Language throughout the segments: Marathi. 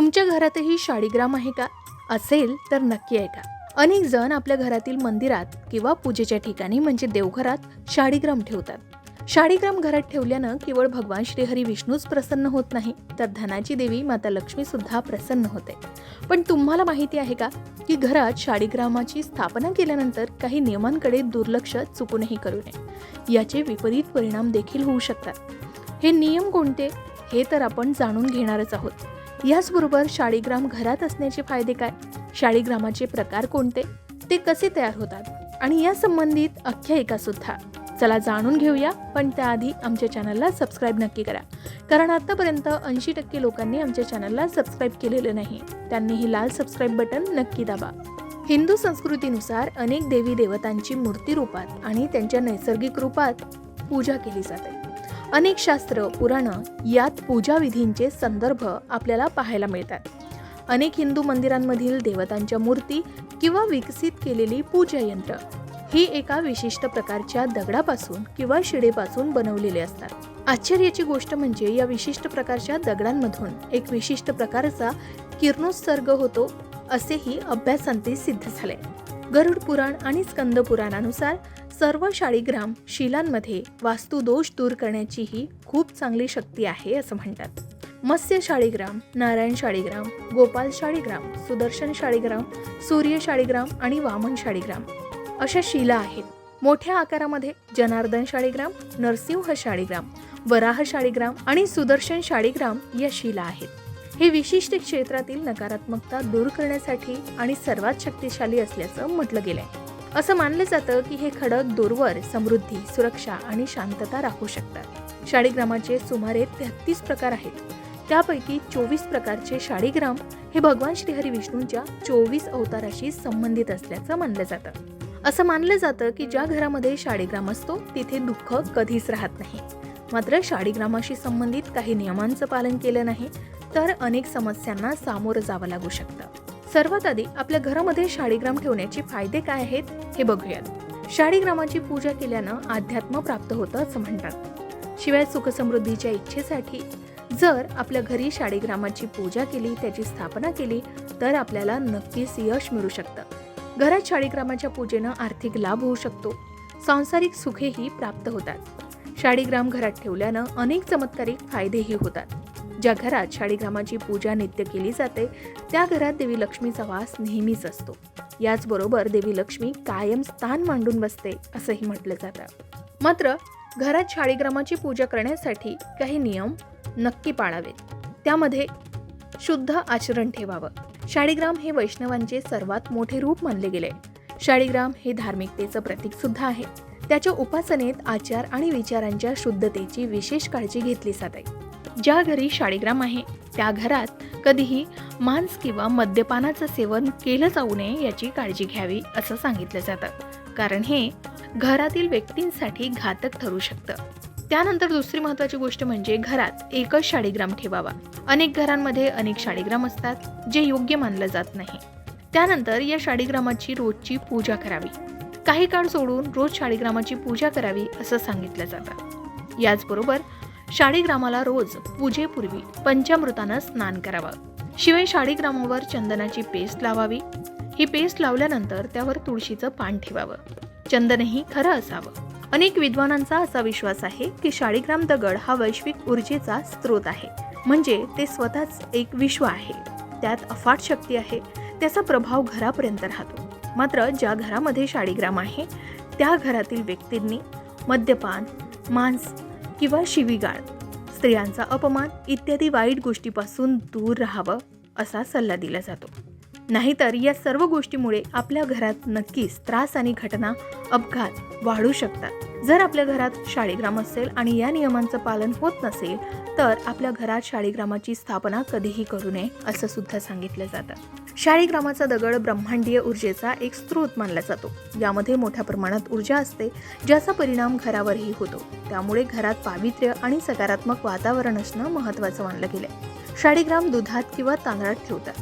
तुमच्या घरातही शाळीग्राम आहे का? असेल तर नक्की ऐका. अनेक जण आपल्या घरातील मंदिरात किंवा पूजेच्या ठिकाणी म्हणजे देवघरात शाळीग्राम ठेवतात. शाळीग्राम घरात ठेवल्यानं केवळ भगवान श्रीहरी विष्णूच प्रसन्न होत नाही तर धनाची देवी माता लक्ष्मी सुद्धा प्रसन्न होते. पण तुम्हाला माहिती आहे का की घरात शाळीग्रामाची स्थापना केल्यानंतर काही नियमांकडे दुर्लक्ष चुकूनही करू नये. याचे विपरीत परिणाम देखील होऊ शकतात. हे नियम कोणते? हे तर आपण जाणून घेणारच आहोत. याचबरोबर शाळीग्राम घरात असण्याचे फायदे काय? शाळीग्रामाचे प्रकार कोणते? ते कसे तयार होतात? आणि या संबंधित अख्यायिका सुद्धा. चला जाणून घेऊया पण त्याआधी आमच्या चॅनलला सबस्क्राईब नक्की करा. कारण आतापर्यंत ऐंशी टक्के लोकांनी आमच्या चॅनलला सबस्क्राईब केलेलं नाही. त्यांनी ही लाल सबस्क्राईब बटन नक्की दाबा. हिंदू संस्कृतीनुसार अनेक देवी देवतांची मूर्ती रूपात आणि त्यांच्या नैसर्गिक रूपात पूजा केली जाते. अनेक शास्त्र पुराणं यात पूजाविधींचे संदर्भ आपल्याला पाहायला मिळतात. अनेक हिंदू मंदिरांमधील देवतांच्या मूर्ती किंवा विकसित केलेली पूजा यंत्र ही एका विशिष्ट प्रकारच्या दगडापासून किंवा शिडेपासून बनवलेले असतात. आश्चर्याची गोष्ट म्हणजे या विशिष्ट प्रकारच्या दगडांमधून एक विशिष्ट प्रकारचा किरणोत्सर्ग होतो असेही अभ्यासांती सिद्ध झाले. गरुड पुराण आणि स्कंद पुराणानुसार सर्व शाळीग्राम शिलांमध्ये वास्तुदोष दूर करण्याची ही खूप चांगली शक्ती आहे असं म्हणतात. मत्स्य शाळीग्राम नारायण शाळीग्राम गोपाल शाळीग्राम सुदर्शन शाळीग्राम सूर्य शाळीग्राम आणि वामन शाळीग्राम अशा शिला आहेत. मोठ्या आकारामध्ये जनार्दन शाळीग्राम नरसिंह शाळीग्राम वराह शाळीग्राम आणि सुदर्शन शाळीग्राम या शिला आहेत. हे विशिष्ट क्षेत्रातील नकारात्मकता दूर करण्यासाठी आणि सर्वात शक्तिशाली असल्याचं म्हटलं गेलंय. असं मानलं जातं की हे खडक दूरवर समृद्धी सुरक्षा आणि शांतता राखू शकतात. शाळीग्रामाचे सुमारे तेहतीस प्रकार आहेत. त्यापैकी चोवीस प्रकारचे शाळीग्राम हे भगवान श्रीहरी विष्णूंच्या चोवीस अवताराशी संबंधित असल्याचं मानलं जातं. असं मानलं जातं की ज्या घरामध्ये शाळीग्राम असतो तिथे दुःख कधीच राहत नाही. मात्र शाळीग्रामाशी संबंधित काही नियमांचं पालन केलं नाही तर अनेक समस्यांना सामोरं जावं लागू शकतं. सर्वात आधी आपल्या घरामध्ये शाळीग्राम ठेवण्याचे फायदे काय आहेत हे बघूयात. शाळीग्रामाची पूजा केल्यानं अध्यात्म प्राप्त होतं असं म्हणतात. शिवाय सुखसमृद्धीच्या इच्छेसाठी जर आपल्या घरी शाळीग्रामाची पूजा केली त्याची स्थापना केली तर आपल्याला नक्कीच यश मिळू शकतं. घरात शाळीग्रामाच्या पूजेनं आर्थिक लाभ होऊ शकतो. सांसारिक सुखेही प्राप्त होतात. शाळीग्राम घरात ठेवल्यानं अनेक चमत्कारिक फायदेही होतात. ज्या घरात शाळीग्रामाची पूजा नित्य केली जाते त्या घरात देवी लक्ष्मीचा वास नेहमीच असतो. याचबरोबर देवी लक्ष्मी कायम स्थान मांडून बसते असंही म्हटलं जातं. मात्र घरात शाळीग्रामाची पूजा करण्यासाठी काही नियम नक्की पाळावेत. त्यामध्ये शुद्ध आचरण ठेवावं. शाळीग्राम हे वैष्णवांचे सर्वात मोठे रूप मानले गेले. शाळीग्राम हे धार्मिकतेचं प्रतीक सुद्धा आहे. त्याच्या उपासनेत आचार आणि विचारांच्या शुद्धतेची विशेष काळजी घेतली जाते. ज्या घरी शाळीग्राम आहे त्या घरात कधीही मांस किंवा मद्यपानाचं सेवन केलं जाऊ नये याची काळजी घ्यावी असं सांगितलं जातं. कारण हे घरातील व्यक्तींसाठी घातक ठरू शकतं. त्यानंतर दुसरी महत्वाची गोष्ट म्हणजे घरात एकच शाळीग्राम ठेवावा. अनेक घरांमध्ये अनेक शाळीग्राम असतात जे योग्य मानलं जात नाही. त्यानंतर या शाळीग्रामाची रोजची पूजा करावी. काही काळ सोडून रोज शाळीग्रामाची पूजा करावी असं सांगितलं जातं. याचबरोबर शाळीग्रामाला रोज पूजेपूर्वी पंचामृतानं स्नान करावं. शिवाय शाळीग्रामावर चंदनाची पेस्ट लावावी. ही पेस्ट लावल्यानंतर त्यावर तुळशीचं पान ठेवावं. चंदनही खरं असावं. अनेक विद्वानांचा असा विश्वास आहे की शाळीग्राम दगड हा वैश्विक ऊर्जेचा स्रोत आहे. म्हणजे ते स्वतःच एक विश्व आहे. त्यात अफाट शक्ती आहे. त्याचा प्रभाव घरापर्यंत राहतो. मात्र ज्या घरामध्ये शाळीग्राम आहे त्या घरातील व्यक्तींनी मद्यपान मांस किंवा शिवीगाळ. स्त्रियांचा अपमान इत्यादी वाईट गोष्टीपासून दूर राहावं असा सल्ला दिला जातो. नाहीतर या सर्व गोष्टीमुळे आपल्या घरात नक्कीच त्रास आणि घटना अपघात वाढू शकतात. जर आपल्या घरात शाळीग्राम असेल आणि या नियमांचं पालन होत नसेल तर आपल्या घरात शाळीग्रामाची स्थापना कधीही करू नये असं सुद्धा सांगितलं जातं. शाळीग्रामाचा दगड ब्रह्मांडीय ऊर्जेचा एक स्रोत मानला जातो. यामध्ये मोठ्या प्रमाणात ऊर्जा असते ज्याचा परिणाम घरावरही होतो. त्यामुळे घरात पावित्र्य आणि सकारात्मक वातावरण असणं महत्त्वाचं मानलं गेलंय. शाळीग्राम दुधात किंवा तांदळात ठेवतात.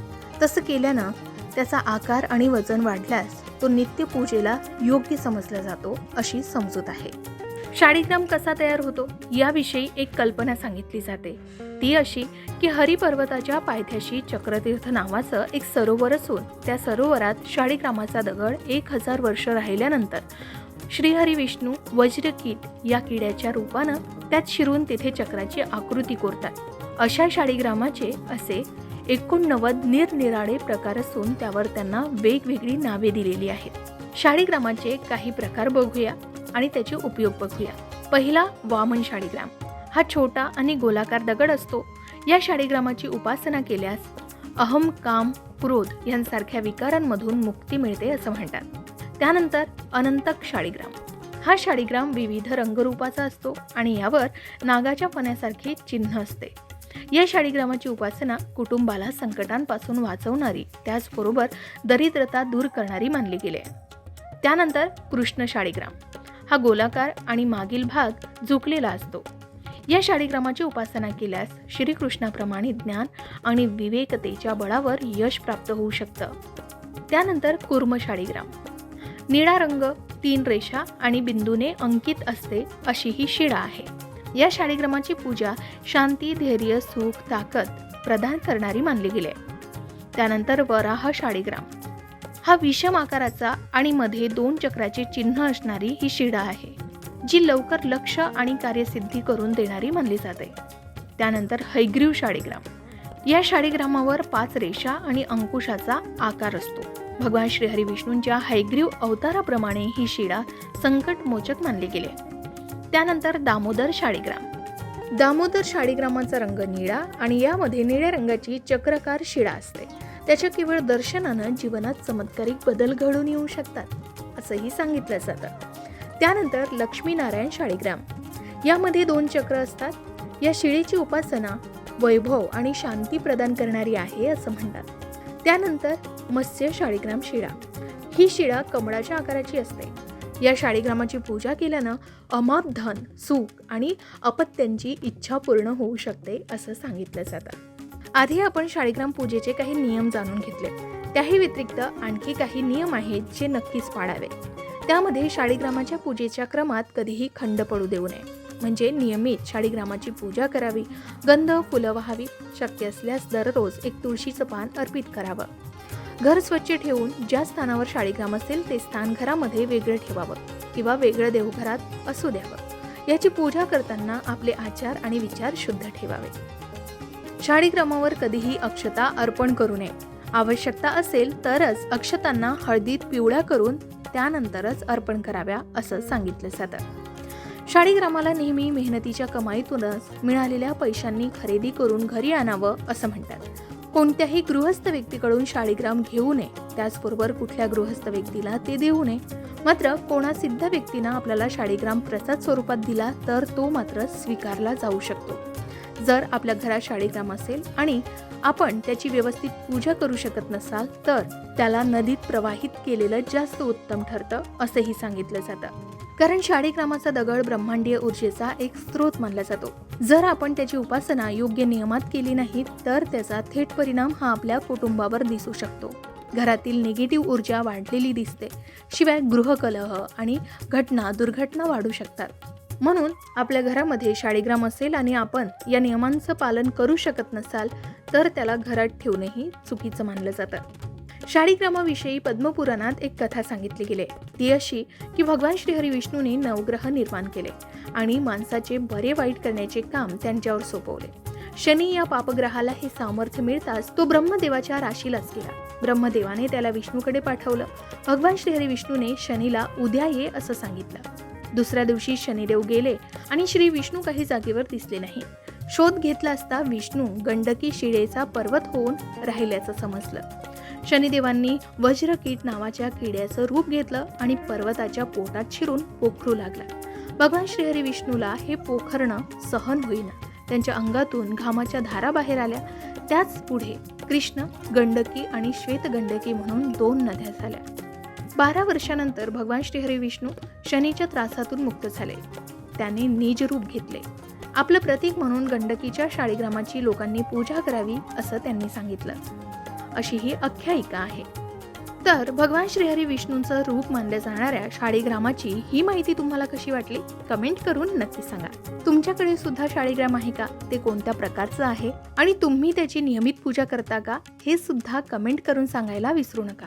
तसं केल्यानं त्याचा आकार आणि वजन वाढल्यास तो नित्य पूजेला योग्य समजला जातो अशी समजूत आहे. शाळीग्राम कसा तयार होतो याविषयी एक कल्पना सांगितली जाते. ती अशी की हरिपर्वताच्या पायथ्याशी चक्रतीर्थ नावाचं एक सरोवर असून त्या सरोवरात शाळीग्रामाचा दगड एक हजार वर्ष राहिल्यानंतर श्रीहरी विष्णू वज्रकीट या किड्याच्या रूपानं त्यात शिरून तिथे चक्राची आकृती कोरतात. अशा शाळीग्रामाचे असे एकोणनव्वद निरनिराळे प्रकार असून त्यावर त्यांना वेगवेगळी नावे दिलेली आहेत. शाळीग्रामाचे काही प्रकार बघूया. आणि त्याचे उपयोग बघूया. पहिला वामन शाळीग्राम हा छोटा आणि गोलाकार दगड असतो. या शाळीग्रामाची उपासना केल्यास अहम काम क्रोध यांसारख्या विकारांमधून मुक्ती मिळते असं म्हणतात. त्यानंतर अनंतक शाळीग्राम हा शाळीग्राम विविध रंगरूपाचा असतो आणि यावर नागाच्या फण्यासारखे चिन्ह असते. या शाळीग्रामाची उपासना कुटुंबाला संकटांपासून वाचवणारी त्याचबरोबर दरिद्रता दूर करणारी मानली गेली आहे. त्यानंतर कृष्ण शाळीग्राम हा गोलाकार आणि मागील भाग झुकलेला असतो. या शाळीग्रामाची उपासना केल्यास श्रीकृष्णाप्रमाणे ज्ञान आणि विवेकतेच्या बळावर यश प्राप्त होऊ शकतं. त्यानंतर कुर्म शाळीग्राम निळा रंग तीन रेषा आणि बिंदूने अंकित असते अशी ही शिळा आहे. या शाळीग्रामाची पूजा शांती धैर्य सुख ताकद प्रदान करणारी मानली गेली त्यानंतर वराह शाळीग्राम हा विषम आकाराचा आणि मध्ये दोन चक्राचे चिन्ह असणारी ही शिडा आहे जी लवकर लक्ष आणि कार्यसिद्धी करून देणारी मानली जाते. त्यानंतर हैग्रीव शाळीग्राम या शाळीग्रामावर पाच रेषा आणि अंकुशाचा आकार असतो. भगवान श्रीहरी विष्णूंच्या हैग्रीव अवताराप्रमाणे ही शिडा संकटमोचक मानली गेली. त्यानंतर दामोदर शाळीग्राम दामोदर शाळीग्रामाचा रंग निळा आणि यामध्ये निळ्या रंगाची चक्रकार शिडा असते. त्याच्या केवळ दर्शनानं जीवनात चमत्कारिक बदल घडून येऊ शकतात असंही सांगितलं जातं. त्यानंतर लक्ष्मीनारायण शाळीग्राम. यामध्ये दोन चक्र असतात. या शिळेची उपासना वैभव आणि शांती प्रदान करणारी आहे असं म्हणतात. त्यानंतर मत्स्य शाळीग्राम शिळा. ही शिळा कमळाच्या आकाराची असते. या शाळीग्रामाची पूजा केल्यानं अमाप धन सुख आणि अपत्यांची इच्छा पूर्ण होऊ शकते असं सांगितलं जातं. आधी आपण शाळीग्राम पूजेचे काही नियम जाणून घेतले. त्याही व्यतिरिक्त आणखी काही नियम आहेत जे नक्कीच पाळावे. त्यामध्ये शाळीग्रामाच्या पूजेच्या क्रमात कधीही खंड पडू देऊ नये. म्हणजे नियमित शाळीग्रामाची पूजा करावी गंध फुलं व्हावी शक्य असल्यास दररोज एक तुळशीचं पान अर्पित करावं. घर स्वच्छ ठेवून ज्या स्थानावर शाळीग्राम असेल ते स्थान घरामध्ये वेगळं ठेवावं किंवा वेगळं देवघरात असू द्यावं. याची पूजा करताना आपले आचार आणि विचार शुद्ध ठेवावे. शाळीग्रामावर कधीही अक्षता अर्पण करू नये. आवश्यकता असेल तरच अक्षतांना हळदीत पिवळ्या करून त्यानंतरच अर्पण कराव्या असं सांगितलं जातं. शाळीग्रामाला नेहमी मेहनतीच्या कमाईतूनच मिळालेल्या पैशांनी खरेदी करून घरी आणावं असं म्हणतात. कोणत्याही गृहस्थ व्यक्तीकडून शाळीग्राम घेऊ नये त्याचबरोबर कुठल्या गृहस्थ व्यक्तीला ते देऊ नये. मात्र कोणा सिद्ध व्यक्तीनं आपल्याला शाळीग्राम प्रसाद स्वरूपात दिला तर तो मात्र स्वीकारला जाऊ शकतो. जर आपल्या घरात शाळीग्राम असेल आणि आपण त्याची व्यवस्थित पूजा करू शकत नसाल तर त्याला नदीत प्रवाहित केलेलं जास्त उत्तम ठरतं असंही सांगितलं जातं. कारण शाळीग्रामाचा दगड ब्रह्मांडीय ऊर्जेचा एक स्रोत मानला जातो. जर आपण त्याची उपासना योग्य नियमात केली नाही तर त्याचा थेट परिणाम हा आपल्या कुटुंबावर दिसू शकतो. घरातील निगेटिव्ह ऊर्जा वाढलेली दिसते. शिवाय गृहकलह आणि घटना दुर्घटना वाढू शकतात. म्हणून आपल्या घरामध्ये शाळीग्राम असेल आणि आपण या नियमांचं पालन करू शकत नसाल तर त्याला घरात ठेवणंही चुकीचं मानलं जातं. शाळीग्रामाविषयी पद्मपुराणात एक कथा सांगितली गेली. ती अशी की भगवान श्रीहरी विष्णूने नवग्रह निर्माण केले आणि माणसाचे बरे वाईट करण्याचे काम त्यांच्यावर सोपवले. शनी या पापग्रहाला हे सामर्थ्य मिळताच तो ब्रह्मदेवाच्या राशीलाच गेला. ब्रह्मदेवाने त्याला विष्णूकडे पाठवलं. भगवान श्रीहरी विष्णूने शनीला उद्या ये असं सांगितलं. दुसऱ्या दिवशी शनिदेव गेले आणि श्री विष्णू काही जागेवर दिसले नाही. शोध घेतला असता विष्णू गंडकी शिळेचा पर्वत होऊन राहिल्याचं समजलं. शनिदेवांनी वज्रकीट नावाच्या किड्याचं रूप घेतलं आणि पर्वताच्या पोटात शिरून पोखरू लागला. भगवान श्रीहरी विष्णूला हे पोखरणं सहन होईना. त्यांच्या अंगातून घामाच्या धारा बाहेर आल्या. त्याच पुढे कृष्ण गंडकी आणि श्वेतगंडकी म्हणून दोन नद्या झाल्या. बारा वर्षानंतर भगवान श्रीहरी विष्णू शनीच्या त्रासातून मुक्त झाले. त्यांनी निज रूप घेतले. आपलं प्रतीक म्हणून गंडकीच्या शाळीग्रामाची लोकांनी पूजा करावी असं त्यांनी सांगितलं. अशी ही आख्यायिका आहे. तर भगवान श्रीहरी विष्णूंचं रूप मानल्या जाणाऱ्या शाळीग्रामाची ही माहिती तुम्हाला कशी वाटली? कमेंट करून नक्की सांगा. तुमच्याकडे सुद्धा शाळीग्राम आहे का? ते कोणत्या प्रकारचं आहे? आणि तुम्ही त्याची नियमित पूजा करता का? हे सुद्धा कमेंट करून सांगायला विसरू नका.